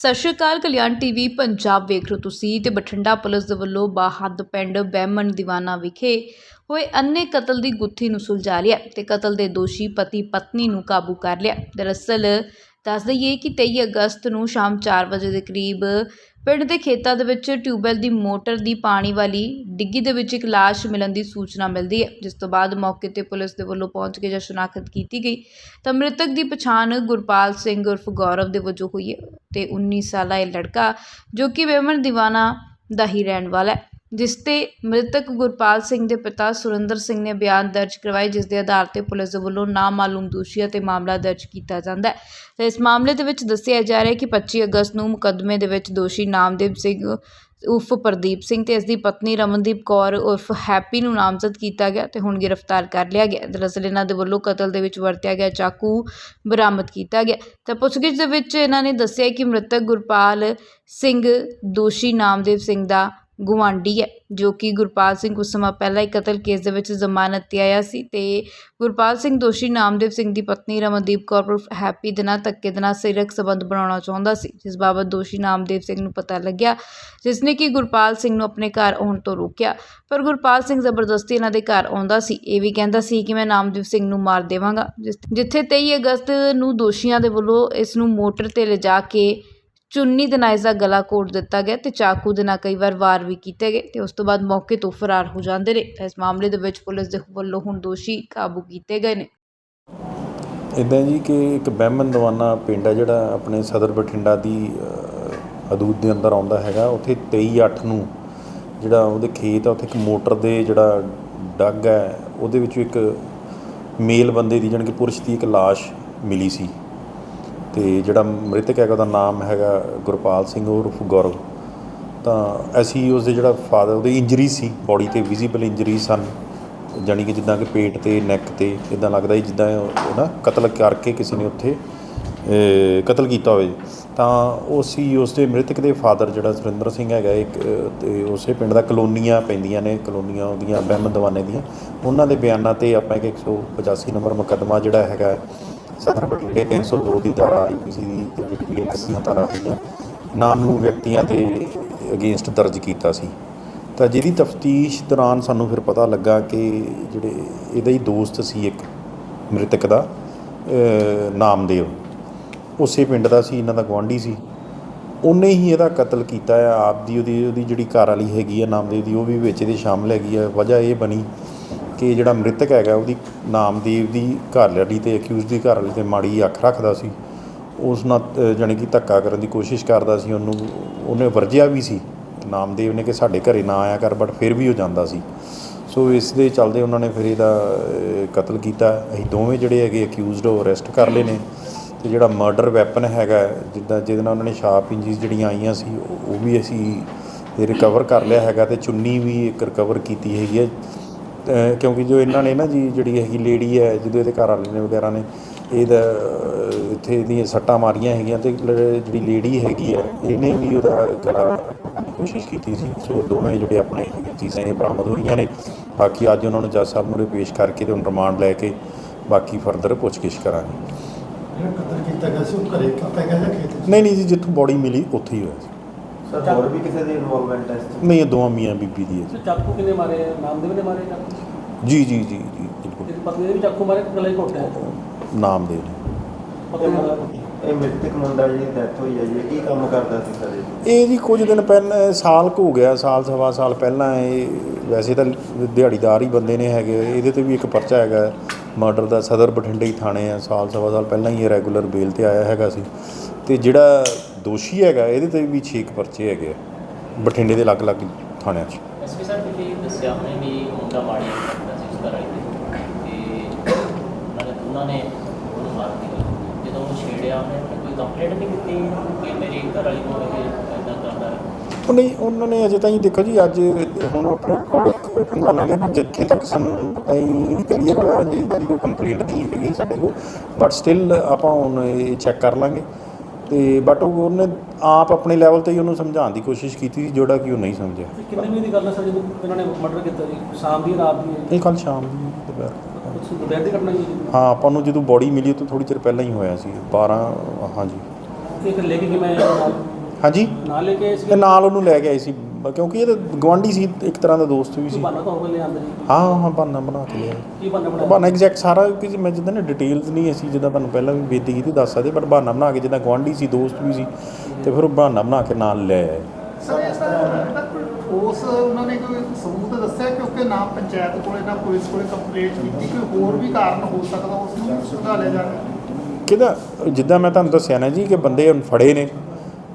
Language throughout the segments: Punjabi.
ਸਤਿ ਸ਼੍ਰੀ ਅਕਾਲ, ਕਲਿਆਣ ਟੀਵੀ, ਪੰਜਾਬ ਵੇਖ ਰਹੇ ਤੁਸੀਂ ਤੇ ਬਠਿੰਡਾ ਪੁਲਿਸ ਦੇ ਵੱਲੋਂ ਬਾਹਦ ਪਿੰਡ ਬਹਿਮਨ ਦੀਵਾਨਾ ਵਿਖੇ ਹੋਏ ਅੰਨੇ ਕਤਲ ਦੀ ਗੁੱਥੀ ਨੂੰ ਸੁਲਝਾ ਲਿਆ ਤੇ ਕਤਲ ਦੇ ਦੋਸ਼ੀ ਪਤੀ ਪਤਨੀ ਨੂੰ ਕਾਬੂ ਕਰ ਲਿਆ। ਦਰਅਸਲ ਦੱਸ ਦਈਏ ਕਿ 23 ਅਗਸਤ ਨੂੰ ਸ਼ਾਮ 4 ਵਜੇ ਦੇ ਕਰੀਬ ਪਿੰਡ ਦੇ ਖੇਤਾਂ ਦੇ ਵਿੱਚ ਟਿਊਬਵੈੱਲ ਦੀ ਮੋਟਰ ਦੀ ਪਾਣੀ ਵਾਲੀ ਡਿੱਗੀ ਦੇ ਵਿੱਚ ਇੱਕ ਲਾਸ਼ ਮਿਲਣ ਦੀ ਸੂਚਨਾ ਮਿਲਦੀ ਹੈ, ਜਿਸ ਤੋਂ ਬਾਅਦ ਮੌਕੇ ਤੇ ਪੁਲਿਸ ਦੇ ਵੱਲੋਂ ਪਹੁੰਚ ਕੇ ਜਦ ਸ਼ਨਾਖਤ ਕੀਤੀ ਗਈ। ਤਾਂ ਮ੍ਰਿਤਕ ਦੀ ਪਛਾਣ ਗੁਰਪਾਲ ਸਿੰਘ ਉਰਫ ਗੌਰਵ ਦੇ ਵਜੋਂ ਹੋਈ ਹੈ ਤੇ 19 ਸਾਲਾ ਇਹ ਲੜਕਾ ਜੋ ਕਿ ਵੇਮਨ ਦੀਵਾਨਾ ਦਾ ਹੀ ਰਹਿਣ ਵਾਲਾ ਹੈ। ਜਿਸ ਤੇ ਮ੍ਰਿਤਕ ਗੁਰਪਾਲ ਸਿੰਘ ਦੇ ਪਿਤਾ ਸੁਰਿੰਦਰ ਸਿੰਘ ਨੇ ਬਿਆਨ ਦਰਜ ਕਰਵਾਏ ਜਿਸ ਦੇ ਆਧਾਰ ਤੇ ਪੁਲਿਸ ਦੇ ਵੱਲੋਂ ਨਾਮਾਲੂਮ ਦੋਸ਼ੀਆਂ ਤੇ ਮਾਮਲਾ ਦਰਜ ਕੀਤਾ ਜਾਂਦਾ ਹੈ। ਤੇ ਇਸ ਮਾਮਲੇ ਦੇ ਵਿੱਚ ਦੱਸਿਆ ਜਾ ਰਿਹਾ ਹੈ ਕਿ 25 ਅਗਸਤ ਨੂੰ ਮੁਕੱਦਮੇ ਦੇ ਵਿੱਚ ਦੋਸ਼ੀ ਨਾਮਦੇਵ ਸਿੰਘ, ਉਰਫ ਪ੍ਰਦੀਪ ਸਿੰਘ ਤੇ ਇਸ ਦੀ ਪਤਨੀ ਰਮਨਦੀਪ ਕੌਰ ਉਰਫ ਹੈਪੀ ਨੂੰ ਨਾਮਜ਼ਦ ਕੀਤਾ ਗਿਆ ਤੇ ਹੁਣ ਗ੍ਰਿਫਤਾਰ ਕਰ ਲਿਆ ਗਿਆ। ਦਰਅਸਲ ਇਹਨਾਂ ਦੇ ਵੱਲੋਂ ਕਤਲ ਦੇ ਵਿੱਚ ਵਰਤਿਆ ਗਿਆ ਚਾਕੂ ਬਰਾਮਦ ਕੀਤਾ ਗਿਆ। ਤਾਂ ਪੁੱਛਗਿੱਛ ਦੇ ਵਿੱਚ ਇਹਨਾਂ ਨੇ ਦੱਸਿਆ ਕਿ ਮ੍ਰਿਤਕ ਗੁਰਪਾਲ ਸਿੰਘ ਦੋਸ਼ੀ ਨਾਮਦੇਵ ਸਿੰਘ ਦਾ ਗੁਆਂਢੀ ਹੈ, ਜੋ ਕਿ ਗੁਰਪਾਲ ਸਿੰਘ ਕੁਝ ਸਮਾਂ ਪਹਿਲਾਂ ਹੀ ਕਤਲ ਕੇਸ ਦੇ ਵਿੱਚ ਜ਼ਮਾਨਤ ਤੇ ਆਇਆ ਸੀ ਤੇ ਗੁਰਪਾਲ ਸਿੰਘ ਦੋਸ਼ੀ ਨਾਮਦੇਵ ਸਿੰਘ ਦੀ ਪਤਨੀ ਰਮਨਦੀਪ ਕੌਰ ਉਰਫ ਹੈਪੀ ਦੇ ਨਾਲ ਧੱਕੇ ਦੇ ਨਾਲ ਸਰੀਰਕ ਸੰਬੰਧ ਬਣਾਉਣਾ ਚਾਹੁੰਦਾ ਸੀ, ਜਿਸ ਬਾਬਤ ਦੋਸ਼ੀ ਨਾਮਦੇਵ ਸਿੰਘ ਨੂੰ ਪਤਾ ਲੱਗਿਆ ਜਿਸ ਨੇ ਕਿ ਗੁਰਪਾਲ ਸਿੰਘ ਨੂੰ ਆਪਣੇ ਘਰ ਆਉਣ ਤੋਂ ਰੋਕਿਆ। ਪਰ ਗੁਰਪਾਲ ਸਿੰਘ ਜ਼ਬਰਦਸਤੀ ਇਹਨਾਂ ਦੇ ਘਰ ਆਉਂਦਾ ਸੀ, ਇਹ ਵੀ ਕਹਿੰਦਾ ਸੀ ਕਿ ਮੈਂ ਨਾਮਦੇਵ ਸਿੰਘ ਨੂੰ ਮਾਰ ਦੇਵਾਂਗਾ, ਜਿਸ- ਜਿੱਥੇ 23 ਅਗਸਤ ਨੂੰ ਦੋਸ਼ੀਆਂ ਦੇ ਵੱਲੋਂ ਇਸ ਨੂੰ ਮੋਟਰ ਤੇ ਲਿਜਾ ਕੇ ਚੁੰਨੀ ਦੇ ਨਾਲ ਇਸਦਾ ਗਲਾ ਕੋਟ ਦਿੱਤਾ ਗਿਆ ਅਤੇ ਚਾਕੂ ਦੇ ਨਾਲ ਕਈ ਵਾਰ ਵਾਰ ਵੀ ਕੀਤੇ ਗਏ ਅਤੇ ਉਸ ਤੋਂ ਬਾਅਦ ਮੌਕੇ ਤੋਂ ਫਰਾਰ ਹੋ ਜਾਂਦੇ ਨੇ। ਇਸ ਮਾਮਲੇ ਦੇ ਵਿੱਚ ਪੁਲਿਸ ਦੇ ਵੱਲੋਂ ਹੁਣ ਦੋਸ਼ੀ ਕਾਬੂ ਕੀਤੇ ਗਏ ਨੇ। ਇਦਾਂ ਜੀ ਕਿ ਇੱਕ ਬਹਿਮਨ ਦਵਾਨਾ ਪਿੰਡ ਹੈ ਜਿਹੜਾ ਆਪਣੇ ਸਦਰ ਬਠਿੰਡਾ ਦੀ ਅ, ਹਦੂਦ ਦੇ ਅੰਦਰ ਆਉਂਦਾ ਹੈਗਾ। ਉੱਥੇ 23 8 ਨੂੰ ਜਿਹੜਾ ਉਹਦੇ ਖੇਤ ਆ ਉੱਥੇ ਇੱਕ ਮੋਟਰ ਦੇ ਜਿਹੜਾ ਡੱਗ ਹੈ ਉਹਦੇ ਵਿੱਚ ਇੱਕ ਮੇਲ ਬੰਦੇ ਦੀ ਜਾਣੀ ਕਿ ਪੁਰਸ਼ ਦੀ ਇੱਕ ਲਾਸ਼ ਮਿਲੀ ਸੀ। ਅਤੇ ਜਿਹੜਾ ਮ੍ਰਿਤਕ ਹੈਗਾ ਉਹਦਾ ਨਾਮ ਹੈਗਾ ਗੁਰਪਾਲ ਸਿੰਘ ਉਰਫ ਗੌਰਵ। ਤਾਂ ਅਸੀਂ ਉਸਦੇ ਜਿਹੜਾ ਫਾਦਰ ਉਹਦੀ ਇੰਜਰੀ ਸੀ ਬੋਡੀ ਤੇ ਵਿਜ਼ੀਬਲ ਇੰਜਰੀ ਸਨ। ਜਾਣੀ ਕਿ ਜਿੱਦਾਂ ਕਿ ਪੇਟ ਤੇ ਨੈਕ ਤੇ ਇਦਾਂ ਲੱਗਦਾ ਸੀ ਜਿੱਦਾਂ ਉਹ ਨਾ ਕਤਲ ਕਰਕੇ ਕਿਸੇ ਨੇ ਉੱਥੇ ਕਤਲ ਕੀਤਾ ਹੋਵੇ। ਤਾਂ ਉਹ ਸੀ ਉਸ ਮ੍ਰਿਤਕ ਦੇ ਫਾਦਰ ਜਿਹੜਾ ਸੁਰਿੰਦਰ ਸਿੰਘ ਹੈਗਾ ਇੱਕ ਅਹ, ਤੇ ਉਸੇ ਪਿੰਡ ਦਾ ਕਲੋਨੀਆਂ ਪੈਂਦੀਆਂ ਨੇ ਕਲੋਨੀਆਂ ਉਹਦੀਆਂ ਬਹਿਮ ਦਵਾਨੇ ਦੀਆਂ। ਉਹਨਾਂ ਦੇ ਬਿਆਨਾਂ ਤੇ ਆਪਾਂ ਇੱਕ 185 ਨੰਬਰ ਮੁਕੱਦਮਾ ਜਿਹੜਾ ਹੈਗਾ ਸਦਰ ਬਠਿੰਡੇ 302 ਦੀ ਧਾਰਾ ਆਈਪੀਸੀ ਦੀ ਜਿਹੜੀ ਕਿ ਧਾਰਾ ਹੋਈਆਂ ਨਾਮ ਨੂੰ ਵਿਅਕਤੀਆਂ ਤੇ ਅਗੇਂਸਟ ਦਰਜ ਕੀਤਾ ਸੀ ਤਾਂ ਜਿਹਦੀ ਤਫਤੀਸ਼ ਦੌਰਾਨ ਸਾਨੂੰ ਫਿਰ ਪਤਾ ਲੱਗਾ ਕਿ ਜਿਹੜੇ ਇਹਦਾ ਹੀ ਦੋਸਤ ਸੀ ਇੱਕ ਮ੍ਰਿਤਕ ਦਾ ਨਾਮਦੇਵ ਉਸੇ ਪਿੰਡ ਦਾ ਸੀ ਇਹਨਾਂ ਦਾ ਗੁਆਂਢੀ ਸੀ ਉਹਨੇ ਹੀ ਇਹਦਾ ਕਤਲ ਕੀਤਾ ਆ ਆਪ ਦੀ ਉਹਦੀ ਉਹਦੀ ਜਿਹੜੀ ਘਰ ਵਾਲੀ ਹੈਗੀ ਆ ਨਾਮਦੇਵ ਦੀ ਉਹ ਵੀ ਵਿੱਚ ਇਹਦੇ ਸ਼ਾਮਲ ਹੈਗੀ ਆ, ਵਜ੍ਹਾ ਇਹ ਬਣੀ ਕਿ ਜਿਹੜਾ ਮ੍ਰਿਤਕ ਹੈਗਾ ਉਹਦੀ ਨਾਮਦੇਵ ਦੀ ਘਰ ਵਾਲੀ ਤੇ ਅਕਿਊਜ਼ ਦੀ ਘਰ ਵਾਲੀ ਤੇ ਮਾੜੀ ਅੱਖ ਰੱਖਦਾ ਸੀ। ਉਸ ਨਾਲ ਅ, ਜਾਣੀ ਕਿ ਧੱਕਾ ਕਰਨ ਦੀ ਕੋਸ਼ਿਸ਼ ਕਰਦਾ ਸੀ। ਉਹਨੂੰ ਉਹਨੇ ਵਰਜਿਆ ਵੀ ਸੀ। ਨਾਮਦੇਵ ਨੇ ਕਿ ਸਾਡੇ ਘਰੇ ਨਾ ਆਇਆ ਕਰ ਬਟ ਫਿਰ ਵੀ ਉਹ ਜਾਂਦਾ ਸੀ। ਸੋ ਇਸ ਦੇ ਚੱਲਦੇ ਉਹਨਾਂ ਨੇ ਫਿਰ ਇਹਦਾ ਕਤਲ ਕੀਤਾ। ਅਸੀਂ ਦੋਵੇਂ ਜਿਹੜੇ ਹੈਗੇ ਅਕਿਊਜ਼ਡ ਉਹ ਅਰੈਸਟ ਕਰ ਲਏ ਨੇ। ਤੇ ਜਿਹੜਾ ਮਰਡਰ ਵੈਪਨ ਹੈਗਾ ਜਿੱਦਾਂ ਜਿਹਦੇ ਨਾਲ ਉਹਨਾਂ ਨੇ ਸ਼ਾਰਪ ਇੰਜਰੀਜ਼ ਜਿਹੜੀਆਂ ਆਈਆਂ ਸੀ ਉਹ- ਵੀ ਅਸੀਂ ਰਿਕਵਰ ਕਰ ਲਿਆ ਹੈਗਾ ਤੇ ਚੁੰਨੀ ਵੀ ਇੱਕ ਰਿਕਵਰ ਕੀਤੀ ਹੈਗੀ ਹੈ। ਕਿਉਂਕਿ ਜੋ ਇਹਨਾਂ ਨੇ ਨਾ ਜੀ ਜਿਹੜੀ ਹੈਗੀ ਲੇਡੀ ਹੈ ਜਦੋਂ ਇਹਦੇ ਘਰ ਵਾਲੇ ਨੇ ਵਗੈਰਾ ਨੇ ਇਹਦਾ ਇੱਥੇ ਇਹਦੀਆਂ ਸੱਟਾਂ ਮਾਰੀਆਂ ਹੈਗੀਆਂ ਤੇ ਜਿਹੜੀ ਲੇਡੀ ਹੈਗੀ ਹੈ ਇਹਨੇ ਵੀ ਉਹਦਾ ਗਲਾ ਕੋਸ਼ਿਸ਼ ਕੀਤੀ ਸੀ। ਸੋ ਦੋਵੇਂ ਜਿਹੜੇ ਆਪਣੇ ਚੀਜ਼ਾਂ ਇਹ ਬਰਾਮਦ ਹੋਈਆਂ ਨੇ। ਬਾਕੀ ਅੱਜ ਉਹਨਾਂ ਨੂੰ ਜੱਜ ਸਾਹਿਬ ਨੂੰ ਪੇਸ਼ ਕਰਕੇ ਤੇ ਹੁਣ ਰਿਮਾਂਡ ਲੈ ਕੇ ਬਾਕੀ ਫਰਦਰ ਪੁੱਛਗਿੱਛ ਕਰਾਂਗੇ। ਜਿਹੜਾ ਕਤਲ ਕੀਤਾ ਗਿਆ ਸੀ ਉਹ ਘਰੇ ਕੀਤਾ ਗਿਆ ਜਾਂ ਖੇਤ 'ਚ? ਨਹੀਂ ਨਹੀਂ ਜੀ ਜਿੱਥੋਂ ਬੋਡੀ ਮਿਲੀ ਉੱਥੇ ਹੀ ਹੋਇਆ ਸੀ। ਸਰ ਹੋਰ ਵੀ ਕਿਸੇ ਦੀ ਇਨਵੋਲਵਮੈਂਟ ਹੈ ਇਸ 'ਚ? ਨਹੀਂ ਇਹ ਦੋਵਾਂ ਮੀਆਂ ਬੀਬੀ ਦੀ ਹੈ ਤੇ ਚਾਕੂ ਕਿਨੇ ਮਾਰੇ ਨਾਮਦੇਵ ਨੇ ਮਾਰੇ ਚਾਕੂ? ਜੀ ਜੀ ਜੀ ਜੀ ਬਿਲਕੁਲ। ਤੇਰੀ ਪਤਨੀ ਨੇ ਵੀ ਚਾਕੂ ਮਾਰੇ ਕਿ ਗਲੇ ਘੋਟਿਆ ਨਾਮ ਦੇ ਨਾਲ ਇਹ ਮ੍ਰਿਤਕ ਮੁੰਡਾ ਜਿਹਦੀ ਡੈਥ ਹੋਈ ਹੈ ਜੀ ਇਹ ਕੀ ਕੰਮ ਕਰਦਾ ਸੀ ਸਰ ਇਹ? ਇਹ ਜੀ ਕੁਝ ਦਿਨ ਪਹਿਲਾਂ ਸਾਲ ਕੁ ਹੋ ਗਿਆ ਸਾਲ ਸਵਾ ਸਾਲ ਪਹਿਲਾਂ ਇਹ ਵੈਸੇ ਤਾਂ ਦਿਹਾੜੀਦਾਰ ਹੀ ਬੰਦੇ ਨੇ ਹੈਗੇ ਇਹਦੇ ਤੇ ਵੀ ਇੱਕ ਪਰਚਾ ਹੈਗਾ ਮਰਡਰ ਦਾ ਸਦਰ ਬਠਿੰਡੇ ਹੀ ਥਾਣੇ ਆ ਸਾਲ ਸਵਾ ਸਾਲ ਪਹਿਲਾਂ ਹੀ ਇਹ ਰੈਗੂਲਰ ਬੇਲ ਤੇ ਆਇਆ ਹੈਗਾ ਸੀ। ਤੇ ਜਿਹੜਾ ਦੋਸ਼ੀ ਹੈਗਾ ਇਹਦੇ ਤੇ ਵੀ 6 ਪਰਚੇ ਹੈਗੇ ਆ ਬਠਿੰਡੇ ਦੇ ਅਲੱਗ-ਅਲੱਗ ਥਾਣਿਆਂ 'ਚ। ਐਸਪੀ ਸਾਹਿਬ ਤੁਸੀਂ ਦੱਸਿਆ ਉਹਨੇ ਵੀ ਮੁੰਡਾ ਮਾੜੀ ਕਰਦਾ ਸੀ ਉਸ ਘਰ ਵਾਲੀ ਤੇ ਉਹਨਾਂ ਨੇ ਉਹਨਾਂ ਨੇ ਉਹਨੂੰ ਮਾਰ ਦਿੱਤਾ। ਜਦੋਂ ਉਹ ਛੇੜਿਆ ਉਹਨੇ ਉਹਨੇ ਕੋਈ ਕੰਪਲੇਂਟ ਨਹੀਂ ਕੀਤੀ? ਕਿ ਮੇਰੀ ਘਰ ਵਾਲੀ ਨੂੰ ਇਹ ਇਦਾਂ ਕਰਦਾ ਹੈ ਉਹ ਨਹੀਂ ਉਹਨਾਂ ਨੇ ਅਜੇ ਤਾਈਂ ਦੇਖੋ ਜੀ ਅੱਜ ਹੁਣ ਆਪਣੇ ਕੋਲ ਜਿੱਥੇ ਤੱਕ ਸਾਨੂੰ ਅਸੀਂ ਕਲੀਅਰ ਹੋਇਆ ਜੀ ਇਹਦੀ ਕੋਈ ਕੰਪਲੇਂਟ ਨਹੀਂ ਹੈਗੀ ਸਾਡੇ ਕੋਲ। ਬਟ ਸਟਿਲ ਆਪਾਂ ਹੁਣ ਇਹ ਚੈੱਕ ਕਰ ਲਾਂਗੇ। ਤੇ ਬਟ ਉਹਨੇ ਆਪ ਆਪਣੇ ਲੈਵਲ ਤੇ ਹੀ ਉਹਨੂੰ ਸਮਝਾਉਣ ਦੀ ਕੋਸ਼ਿਸ਼ ਕੀਤੀ ਸੀ ਜਿਹੜਾ ਕਿ ਉਹ ਨਹੀਂ ਸਮਝਿਆ। ਕਿੰਨੇ ਵਜੇ ਦੀ ਗੱਲ ਹੈ ਸਰ ਜਦੋਂ ਇਹਨਾਂ ਨੇ ਮਰਡਰ ਕੀਤਾ ਜੀ? ਸ਼ਾਮ ਦੀ ਰਾਤ ਦੀ? ਇਹ ਕੱਲ ਸ਼ਾਮ ਦੀ ਦੁਪਹਿਰ ਦੁਪਹਿਰ ਦੀ ਘਟਨਾ ਜੀ ਹਾਂ ਆਪਾਂ ਨੂੰ ਜਦੋਂ ਬੋਡੀ ਮਿਲੀ ਉਹ ਤੋਂ ਥੋੜੀ ਚਿਰ ਪਹਿਲਾਂ ਹੀ ਹੋਇਆ ਸੀ 12 ਹਾਂਜੀ। ਫਿਰ ਲੈ ਕੇ ਆਏ? ਨਾਲ ਹਾਂਜੀ। ਨਾਲ ਲੈ ਕੇ ਆਏ ਸੀ? ਨਾਲ ਉਹਨੂੰ ਲੈ ਕੇ ਆਏ ਸੀ ਬ- ਕਿਉਂਕਿ ਇਹ ਤਾਂ ਗਵਾਂਢੀ ਸੀ ਇੱਕ ਤਰ੍ਹਾਂ ਦਾ ਦੋਸਤ ਵੀ ਸੀ। ਬਹਾਨਾ ਤਾਂ ਹੋਵੇ ਲਿਆਂਦਾ ਜੀ? ਹਾਂ ਹਾਂ ਬਹਾਨਾ ਬਣਾ ਕੇ ਲਿਆ ਕੀ ਬਹਾਨਾ ਬਣਾਇਆ? ਬਹਾਨਾ ਐਗਜ਼ੈਕਟ ਸਾਰਾ ਕਿ ਮੈਂ ਜਿੱਦਾਂ ਨਾ ਡਿਟੇਲਸ ਨਹੀਂ ਅਸੀਂ ਜਿੱਦਾਂ ਤੁਹਾਨੂੰ ਪਹਿਲਾਂ ਵੀ ਬੇਨਤੀ ਕੀਤੀ ਦੱਸ ਸਕਦੇ ਪਰ ਬਹਾਨਾ ਬਣਾ ਕੇ ਜਿੱਦਾਂ ਗਵਾਂਢੀ ਸੀ ਦੋਸਤ ਵੀ ਸੀ ਤੇ ਫਿਰ ਉਹ ਬਹਾਨਾ ਬਣਾ ਕੇ ਨਾਲ ਲੈ ਆਏ। ਸਰ ਇਸ ਤਰ੍ਹਾਂ ਉਸ ਉਹਨਾਂ ਨੇ ਕੋਈ ਸਬੂਤ ਦੱਸਿਆ ਕਿਉਂਕਿ ਨਾ ਪੰਚਾਇਤ ਕੋਲੇ ਨਾ ਪੁਲਿਸ ਕੋਲੇ ਕੰਪਲੇਂਟ ਕੀਤੀ ਕੋਈ ਹੋਰ ਵੀ ਕਾਰਨ ਹੋ ਸਕਦਾ ਉਸ ਨੂੰ ਵੀ ਸੰਭਾਲਿਆ ਜਾਣਾ ਕਿਹਦਾ ਜਿੱਦਾਂ ਮੈਂ ਤੁਹਾਨੂੰ ਦੱਸਿਆ ਨਾ ਜੀ ਕਿ ਬੰਦੇ ਹੁਣ ਫੜੇ ਨੇ।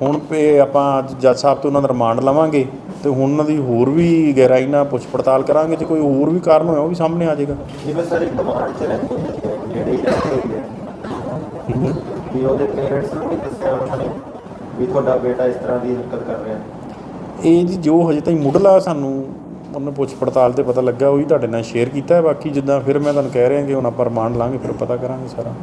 ਹੁਣ ਪੇ ਆਪਾਂ ਅੱਜ ਜੱਜ ਸਾਹਿਬ ਤੋਂ ਉਹਨਾਂ ਦਾ ਰਿਮਾਂਡ ਲਵਾਂਗੇ ਤੇ ਹੁਣ ਉਹਨਾਂ ਦੀ ਹੋਰ ਵੀ ਗਹਿਰਾਈ ਨਾਲ ਪੁੱਛ ਪੜਤਾਲ ਕਰਾਂਗੇ ਜੇ ਕੋਈ ਹੋਰ ਵੀ ਕਾਰਨ ਹੋਇਆ ਉਹ ਵੀ ਸਾਹਮਣੇ ਆ ਜਾਏਗਾ। ਜਿਵੇਂ ਸਰ ਇੱਕ ਮਾਰ ਚ ਰਹਿੰਦੀ ਹੈ ਜਿਹੜੀ ਹੈ ਵੀ ਉਹਦੇ ਪੇਰੈਂਟਸ ਨੂੰ ਵੀ ਦੱਸਿਆ ਉਹਨਾਂ ਨੇ ਵੀ ਤੁਹਾਡਾ ਬੇਟਾ ਇਸ ਤਰ੍ਹਾਂ ਦੀ ਹਰਕਤ ਕਰ ਰਿਹਾ। ਇਹ ਜੀ ਜੋ ਹਜੇ ਤਾਈਂ ਮੁੱਢਲਾ ਸਾਨੂੰ ਉਹਨੇ ਪੁੱਛ ਪੜਤਾਲ ਤੇ ਪਤਾ ਲੱਗਾ ਉਹੀ ਤੁਹਾਡੇ ਨਾਲ ਸ਼ੇਅਰ ਕੀਤਾ ਹੈ। ਬਾਕੀ ਜਿੱਦਾਂ ਫਿਰ ਮੈਂ ਤੁਹਾਨੂੰ ਕਹਿ ਰਿਹਾ ਕਿ ਹੁਣ ਆਪਾਂ ਰਿਮਾਂਡ ਲਾਂਗੇ ਫਿਰ ਪਤਾ ਕਰਾਂਗੇ ਸਾਰਾ।